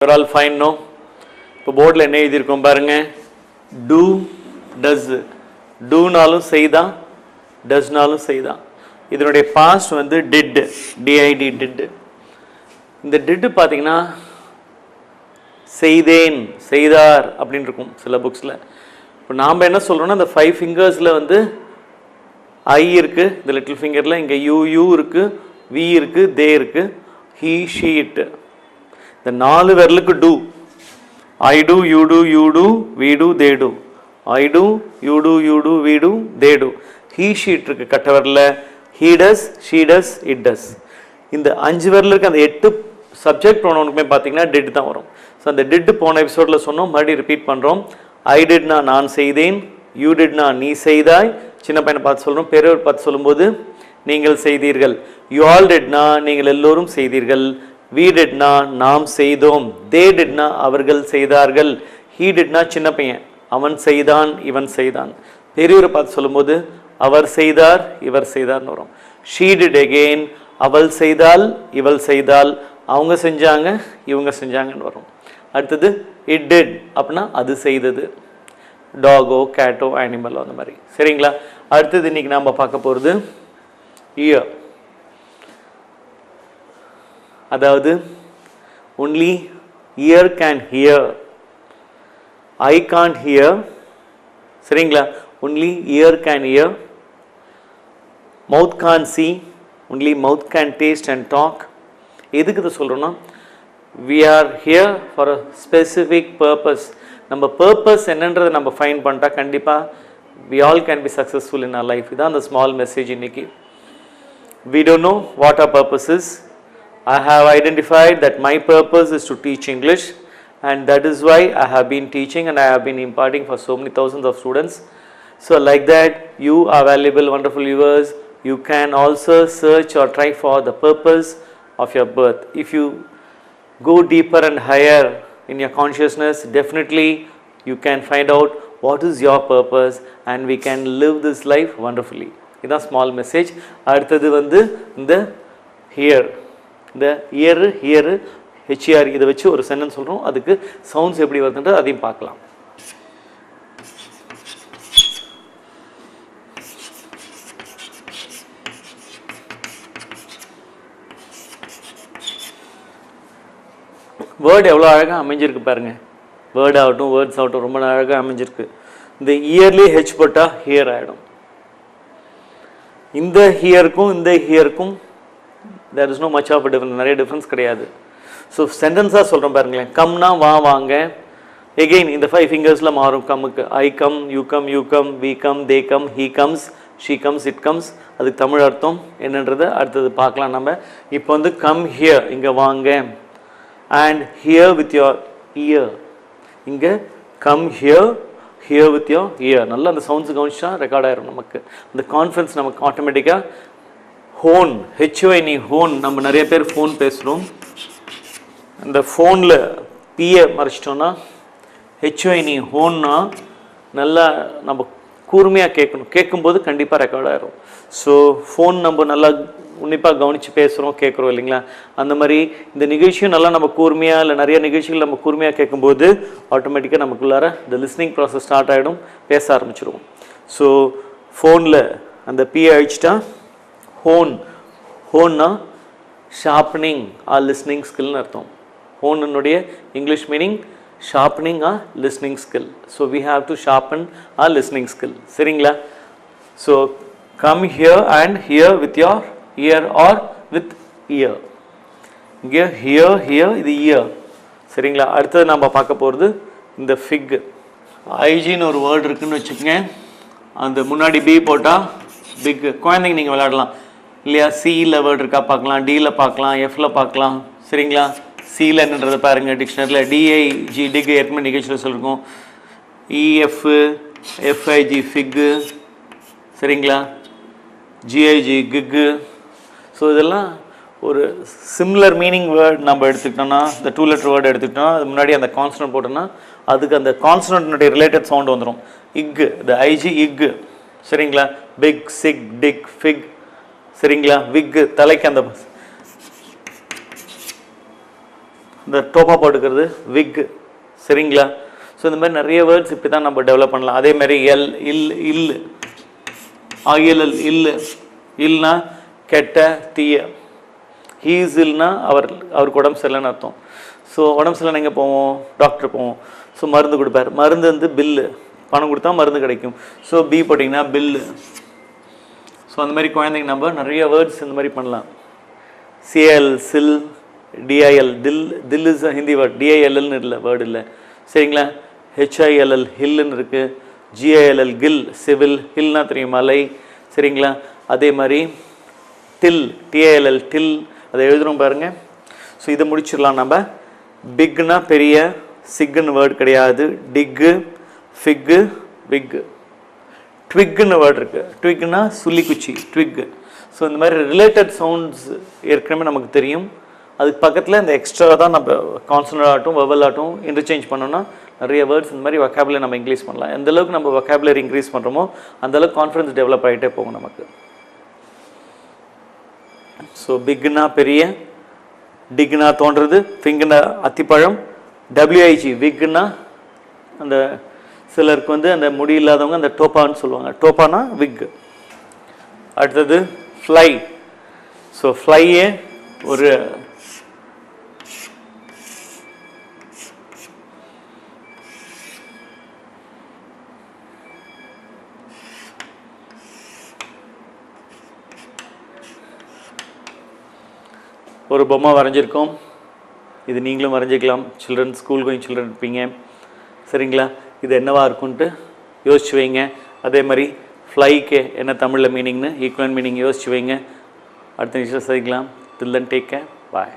Your all fine no இப்போ போர்டில் என்ன எழுதியிருக்கோம் பாருங்கள் டூ டஸ் டூனாலும் செய்தான் டஸ்னாலும் செய்தான் இதனுடைய பாஸ்ட் வந்து டிட்டு டிஐடி டிட்டு இந்த டிட்டு பார்த்தீங்கன்னா செய்தேன் செய்தார் அப்படின்னு இருக்கும் சில புக்ஸில் இப்போ நாம் என்ன சொல்கிறோன்னா இந்த ஃபைவ் ஃபிங்கர்ஸில் வந்து ஐ இருக்குது இந்த லிட்டில் ஃபிங்கரில் இங்கே யூ யூ இருக்குது வி இருக்குது தே இருக்குது ஹீ ஷீட்டு இந்த நாலு விரலுக்கு do I do you do you do we do they do I do you do you do we do they do he sheet இருக்கு கட்ட விரலில். He does she does it does இந்த அஞ்சு விரல் இருக்க அந்த எட்டு சப்ஜெக்ட் ப்ரோனவுனுக்குமே பார்த்தீங்கன்னா டிட் தான் வரும். ஸோ அந்த டிட் போன எபிசோடில் சொன்னோம் மறுபடியும் ரிப்பீட் பண்ணுறோம் ஐ டிட்னா நான் செய்தேன். யூ டிட்னா நீ செய்தாய். சின்ன பையனை பார்த்து சொல்கிறோம் பெரியவர் பார்த்து சொல்லும்போது நீங்கள் செய்தீர்கள். யூ ஆல் டிட்னா நீங்கள் எல்லோரும் செய்தீர்கள். வி டிட்னா நாம் செய்தோம். தே டிட்னா அவர்கள் செய்தார்கள். ஹீ டிட்னா சின்ன பையன். அவன் செய்தான் இவன் செய்தான். பெரியவரை பார்த்து சொல்லும்போது அவர் செய்தார் இவர் செய்தார்னு வரும். ஷீ டிட் எகெயின் அவள் செய்தால் இவள் செய்தால் அவங்க செஞ்சாங்க இவங்க செஞ்சாங்கன்னு வரும். அடுத்தது இட் டிட் அப்படின்னா அது செய்தது. டாகோ கேட்டோ அனிமலோ அந்த மாதிரி. சரிங்களா? அடுத்தது இன்னைக்கு நாம் பார்க்க போகிறது இயர் அதாவது only year can here I can't here சரிங்களா? Only year can year mouth Khan C only mouth can taste and talk எதுக்கு இதை சொல்கிறோன்னா we are here for a specific purpose நம்ம பர்பஸ் என்னன்றதை நம்ம ஃபைன் பண்ணிட்டா கண்டிப்பாக we all can be successful in R life இதான் அந்த ஸ்மால் மெசேஜ் இன்னைக்கு. We don't know what are purposes. I have identified that my purpose is to teach English, and that is why I have been teaching and I have been imparting for so many thousands of students. So, like that, you are valuable, wonderful viewers. You can also search or try for the purpose of your birth. If you go deeper and higher in your consciousness, definitely you can find out what is your purpose and we can live this life wonderfully. இதான் small message அடுத்தது வந்து இந்த here இந்த year here HR இதை வச்சு ஒரு sentence சொல்கிறோம் அதுக்கு சவுண்ட்ஸ் எப்படி வருதுன்றது அதையும் பார்க்கலாம். வேர்டு எவ்வளோ அழகாக அமைஞ்சிருக்கு பாருங்க. வேர்ட் ஆகட்டும் வேர்ட்ஸ் ஆகட்டும் ரொம்ப அழகாக அமைஞ்சிருக்கு. இந்த இயர்லி ஹெச் போட்டால் ஹியர் ஆகிடும் இந்த ஹியருக்கும் இந்த ஹியருக்கும் there is no much of difference நிறைய டிஃப்ரென்ஸ் கிடையாது. ஸோ சென்டென்ஸாக சொல்கிறோம் பாருங்களேன். கம்னா வா வாங்க. எகெயின் இந்த ஃபைவ் ஃபிங்கர்ஸில் மாறும். கம்முக்கு I come you come you come we come they come he comes she comes it comes அதுக்கு தமிழ் அர்த்தம் என்னன்றதை அடுத்தது பார்க்கலாம் நம்ம. இப்போ வந்து கம் ஹியர் இங்கே வாங்க. And hear with your ear இங்கே come here hear with your ear நல்லா அந்த சவுண்ட்ஸ் கவனிச்சா ரெக்கார்ட் ஆயிரும் நமக்கு. அந்த கான்ஃபிடன்ஸ் நமக்கு ஆட்டோமேட்டிக்காக ஹோன் ஹெச்ஓஐ ஹோன் நம்ம நிறைய பேர் ஃபோன் பேசுகிறோம் அந்த ஃபோனில் பிஏ மறைச்சிட்டோன்னா ஹெச்ஓஐ நீ ஹோன்னா நல்லா நம்ம கூர்மையாக கேட்கணும். கேட்கும்போது கண்டிப்பாக ரெக்கார்ட் ஆயிரும். ஸோ ஃபோன் நம்ம நல்லா உன்னிப்பாக கவனித்து பேசுகிறோம் கேட்குறோம் இல்லைங்களா? அந்த மாதிரி இந்த நிகழ்ச்சியும் நல்லா நம்ம கூர்மையாக இல்லை நிறைய நிகழ்ச்சிகள் நம்ம கூர்மையாக கேட்கும்போது ஆட்டோமேட்டிக்காக நமக்குள்ளார இந்த லிஸ்னிங் ப்ராசஸ் ஸ்டார்ட் ஆகிடும் பேச ஆரம்பிச்சிருவோம். ஸோ ஃபோனில் அந்த பிஏ அழிச்சிட்டா ஹோன் ஹோன்னா ஷார்ப்பனிங் ஆர் லிஸ்னிங் ஸ்கில்னு அர்த்தம். ஹோனுடைய English meaning sharpening our listening skill so we have to sharpen our listening skill சரிங்களா? So come here and hear with your ear or with ear இங்கே ஹியர் ஹியர் இது ear சரிங்களா? அடுத்தது நம்ம பார்க்க போகிறது இந்த ஃபிக் ஐஜின்னு ஒரு வேர்டு இருக்குதுன்னு வச்சுக்கோங்க. அந்த முன்னாடி பி போட்டால் பிக் குழந்தைங்க நீங்கள் விளையாடலாம். இல்லையா? சியில் வேர்டு இருக்கா? பார்க்கலாம். டியில் பார்க்கலாம். எஃப்ல பார்க்கலாம். சரிங்களா? சியில் என்னன்றதை பாருங்கள் டிக்ஷனரியில் டிஐஜி டிக் ஏற்கனவே நிகழ்ச்சியில் சொல்லியிருக்கோம் இஎஃப் e, எஃப்ஐஜி ஃபிக்கு சரிங்களா? ஜிஐஜி கிக்கு ஸோ இதெல்லாம் ஒரு சிம்லர் மீனிங் வேர்ட் நம்ம எடுத்துக்கிட்டோம்னா இந்த டூ லெட்டர் வேர்டு எடுத்துக்கிட்டோம்னா அது முன்னாடி அந்த கான்சனன்ட் போட்டோம்னா அதுக்கு அந்த கான்சனன்ட்னுடைய ரிலேட்டட் சவுண்ட் வந்துடும் இக்கு இந்த ஐஜி இக்கு சரிங்களா? பிக் சிக் டிக் ஃபிக் சரிங்களா? விக்கு தலைக்கு அந்த இந்த டோப்பா போட்டுக்கிறது விக்கு சரிங்களா? ஸோ இந்த மாதிரி நிறைய வேர்ட்ஸ் இப்படி தான் நம்ம டெவலப் பண்ணலாம். அதே மாதிரி எல் இல் இல். ஆயிலல் இல் இல்னா கெட்ட தீய. ஹீஸ் இல்னா அவர் அவருக்கு உடம்பு சரியில்லைன்னு அர்த்தம். ஸோ உடம்பு சரியில்லைன்னு எங்கே போவோம்? டாக்டர் போவோம். ஸோ மருந்து கொடுப்பார். மருந்து வந்து பில்லு பணம் கொடுத்தா மருந்து கிடைக்கும். ஸோ பி போட்டிங்கன்னா பில்லு ஸோ அந்த மாதிரி குழந்தைங்க நம்ம நிறைய வேர்ட்ஸ் இந்த மாதிரி பண்ணலாம். சிஎல் சில் டிஐஎல் தில் தில் இஸ் ஹிந்தி வேர்ட் டிஐஎல்எல்னு இல்லை வேர்டு இல்லை. சரிங்களா? ஹெச்ஐஎல்எல் ஹில்லுன்னு இருக்குது ஜிஐஎல்எல் கில் சிவில் ஹில்னா தெரியும் மலை. சரிங்களா? அதே மாதிரி டில் டிஐஎல்எல் டில் அதை எழுதுறோம் பாருங்கள் ஸோ இதை முடிச்சிடலாம் நம்ம. பிக்னா பெரிய சிக்குன்னு வேர்டு கிடையாது. டிக்கு ஃபிக்கு பிக்கு ட்விக்குன்னு வேர்டு இருக்குது ட்விக்னா சுள்ளிக்குச்சி ட்விக் ஸோ இந்த மாதிரி ரிலேட்டட் சவுண்ட்ஸ் ஏற்கனவே நமக்கு தெரியும். அதுக்கு பக்கத்தில் இந்த எக்ஸ்ட்ரா தான் நம்ம கான்சனட் ஆகட்டும் வெவல் ஆகட்டும் இன்டர்சேஞ்ச் பண்ணோம்னா நிறைய வேர்ட்ஸ் இந்த மாதிரி வொக்காபுலரி நம்ம இன்க்ரீஸ் பண்ணலாம். எந்த அளவுக்கு நம்ம வொக்காபுலரி இன்க்ரீஸ் பண்ணுறோமோ அந்தளவுக்கு கான்ஃபிடன்ஸ் டெவலப் ஆகிட்டே போகும் நமக்கு. ஸோ பிக்னா பெரிய டிக்னா தோன்றது ஃபிங்குனா அத்திப்பழம் டபிள்யூஐஜி விக்னா அந்த சிலருக்கு வந்து அந்த முடி இல்லாதவங்க அந்த டோப்பான்னு சொல்லுவாங்க. டோப்பானா விக். அடுத்தது ஃப்ளை ஸோ ஃப்ளையே ஒரு ஒரு பொம்மை வரைஞ்சிருக்கோம். இது நீங்களும் வரைஞ்சிக்கலாம். சில்ட்ரன் ஸ்கூல் கோயிங் சில்ட்ரன் இருப்பீங்க. சரிங்களா? இது என்னவாக இருக்கும்ன்ட்டு யோசிச்சு வைங்க. அதே மாதிரி ஃப்ளைக்கு என்ன தமிழில் மீனிங்னு ஈக்குவல் மீனிங் யோசிச்சு வைங்க. அடுத்த நிமிஷம் சந்திக்கலாம். தில்லன் டேக் பாய்